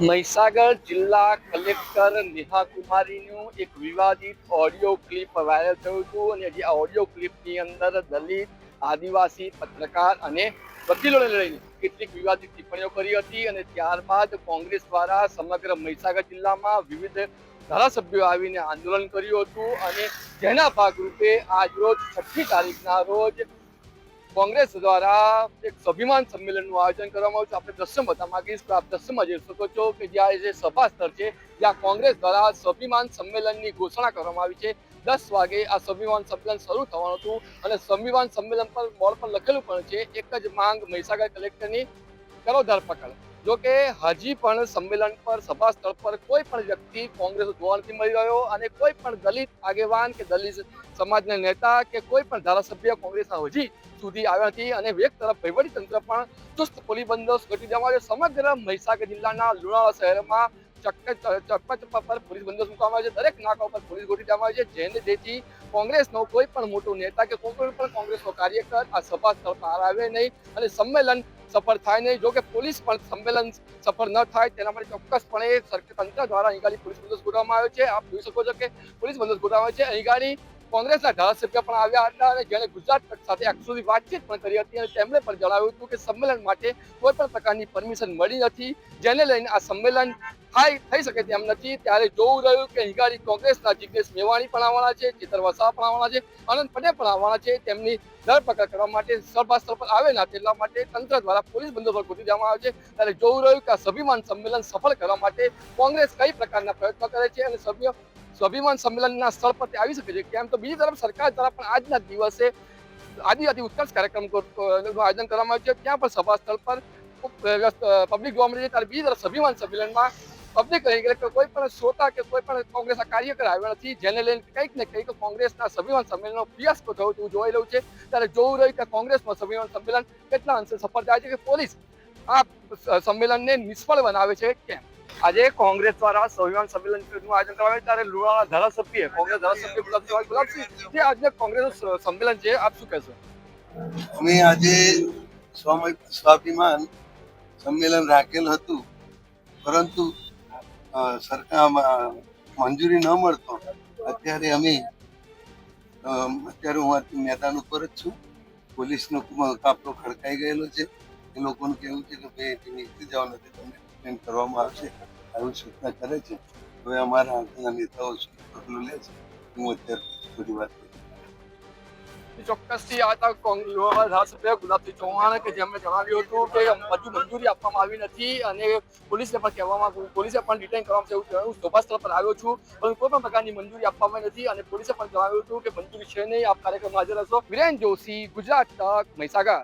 મહીસાગર જિલ્લા કલેક્ટર નેહા કુમારીનું એક વિવાદિત ઓડિયો ક્લિપ વાયરલ થયું હતું અને જે ઓડિયો ક્લિપની અંદર દલિત, આદિવાસી પત્રકાર અને વકીલોને લઈને કેટલીક વિવાદિત ટિપ્પણીઓ કરી હતી અને ત્યારબાદ કોંગ્રેસ દ્વારા સમગ્ર મહીસાગર જિલ્લામાં વિવિધ ધારાસભ્યો આવીને આંદોલન કર્યું હતું અને જેના ભાગરૂપે આજરોજ છઠ્ઠી તારીખના રોજ કોંગ્રેસ દ્વારા એક સ્વાભિમાન સંમેલનનું આયોજન કરવામાં આવ્યું છે. આપણે દ્રશ્ય બતાવવા માંગીશ આપ દ્રશ્યમાં જોઈ શકો છો કે જ્યાં જે સભા સ્તર છે, જ્યાં કોંગ્રેસ દ્વારા સ્વાભિમાન સંમેલનની ઘોષણા કરવામાં આવી છે. દસ વાગે આ સ્વાભિમાન સંમેલન શરૂ થવાનું હતું અને સ્વાભિમાન સંમેલન પર બોર્ડ પર લખેલું પણ છે, એક જ માંગ મહીસાગર કલેક્ટરની કરો ધરપકડ જો કે હજી પણ સંમેલન પર સભા સ્થળ પર કોઈ પણ વ્યક્તિ કોંગ્રેસ જોવા નથી મળી રહ્યો અને કોઈ પણ દલિત આગેવાન કે દલિત સમાજના નેતા કે કોઈ પણ ધારાસભ્ય કોંગ્રેસના હજી સુધી આવ્યા નથી અને એક તરફ વહીવટી તંત્ર પણ ચુસ્ત પોલીસ બંદોબસ્ત ઘટી દેવામાં આવ્યો સમગ્ર મહીસાગર જિલ્લાના લુણાવાડા શહેરમાં ચપ્પા ચપ્પા પર પોલીસ બંદોબસ્ત મૂકવામાં આવે છે. દરેક નાકા ઉપર પોલીસ ગોઠવી દેવામાં આવે છે. જેને જેથી કોંગ્રેસનો કોઈ પણ મોટો નેતા કે કોઈ પણ કોંગ્રેસનો કાર્યકર આ સભા સ્થળ પર આવે નહીં અને સંમેલન સફળ થાય નહીં. જો કે પોલીસ પણ સંમેલન સફળ ન થાય તેના માટે ચોક્કસપણે સરકાર તંત્ર દ્વારા અહીં ગાડી પોલીસ બંદોબસ્ત ગોઠવવામાં આવ્યો છે. આપ જોઈ શકો છો કે પોલીસ બંદોબસ્ત ગોઠવવામાં આવ્યો છે. અહીં ગાડી કોંગ્રેસના ધારાસભ્ય પણ આવ્યા હતા અને જેણે ગુજરાત સાથે સુધી વાતચીત પણ કરી હતી અને તેમણે પણ જણાવ્યું હતું કે સંમેલન માટે કોઈ પણ પ્રકારની પરમિશન મળી નથી. જેને લઈને આ સંમેલન થાય, થઈ શકે તેમ નથી. ત્યારે જોવું રહ્યું કે હિંગારી કોંગ્રેસના જિજ્ઞેશ મેવાણી પણ આવવાના છે, ચેતર વસાવા પણ આવવાના છે, આનંદ પટેલ પણ આવવાના છે. તેમની ધરપકડ કરવા માટે સભા સ્થળ પર આવેલા તેટલા માટે તંત્ર દ્વારા પોલીસ બંદોબસ્ત ગોઠવી દેવામાં આવે છે. ત્યારે જોવું રહ્યું કે આ સ્વાભિમાન સંમેલન સફળ કરવા માટે કોંગ્રેસ કઈ પ્રકારના પ્રયત્નો કરે છે અને સભ્ય સ્વાભિમાન સંમેલનના સ્થળ પર આવી શકે છે. કેમ તો બીજી તરફ સરકાર દ્વારા પણ આજના દિવસે આદિવાસી ઉત્કર્ષ કાર્યક્રમ આયોજન કરવામાં આવ્યું છે. ત્યાં પણ સભા સ્થળ પર પબ્લિક જોવા મળી છે. ત્યારે બીજી તરફ સ્વાભિમાન સંમેલનમાં પબ્લિક કહી કે કોઈ પણ શ્રોતા કે કોઈ પણ કોંગ્રેસના કાર્યકર આવ્યા નથી. જેને લઈને કંઈક ને કંઈક કોંગ્રેસના સ્વાભિમાન સંમેલનનો ફિયાસ્કો થયો તેવું જોઈ રહ્યું છે. ત્યારે જોવું રહ્યું કે કોંગ્રેસમાં સ્વાભિમાન સંમેલન કેટલા અંશે સફળ થાય છે કે પોલીસ આ સંમેલનને નિષ્ફળ બનાવે છે? કેમ? આજે કોંગ્રેસ દ્વારા સ્વાભિમાન સંમેલનનું આયોજન કરવામાં આવ્યું ત્યારે લુણાવાડા ધારાસભ્ય કોંગ્રેસ ધારાસભ્ય ગુલાબસિંહ ગુલાબસિંહ જે આજે કોંગ્રેસ સંમેલન છે, આપ શું કહેશો? અમે આજે સ્વાભિમાન સંમેલન રાખેલ હતું. પરંતુ સરકાર મંજૂરી ન મળતો. અત્યારે અમે અત્યારે હું મેદાન ઉપર જ છું. પોલીસનો કાફલો ખડકાઈ ગયેલો છે. એ લોકોનું કહેવું છે કે, ભાઈ નીકળી જાઓ નથી તમને detain કરવામાં આવશે. આવી સૂચના કરે છે. હવે અમારા આગળના નેતાઓ પગલું લે છે. હું અત્યારે થોડી વાત. ચોક્કસથી આ ધારાસભ્ય ગુલાબસિંહ ચૌહાણ કે જેમણે જણાવ્યું હતું કે હજુ મંજૂરી આપવામાં આવી નથી અને પોલીસને પણ કહેવામાં પોલીસે પણ ડિટેન કરવામાં છે. હું સભા સ્થળ પર આવ્યો છું, પરંતુ કોઈ પણ પ્રકારની મંજૂરી આપવામાં નથી અને પોલીસે પણ જણાવ્યું હતું કે મંજૂરી છે નહીં. આપ કાર્યક્રમમાં હાજર હશો વિરેન જોશી, ગુજરાત તક મહીસાગર.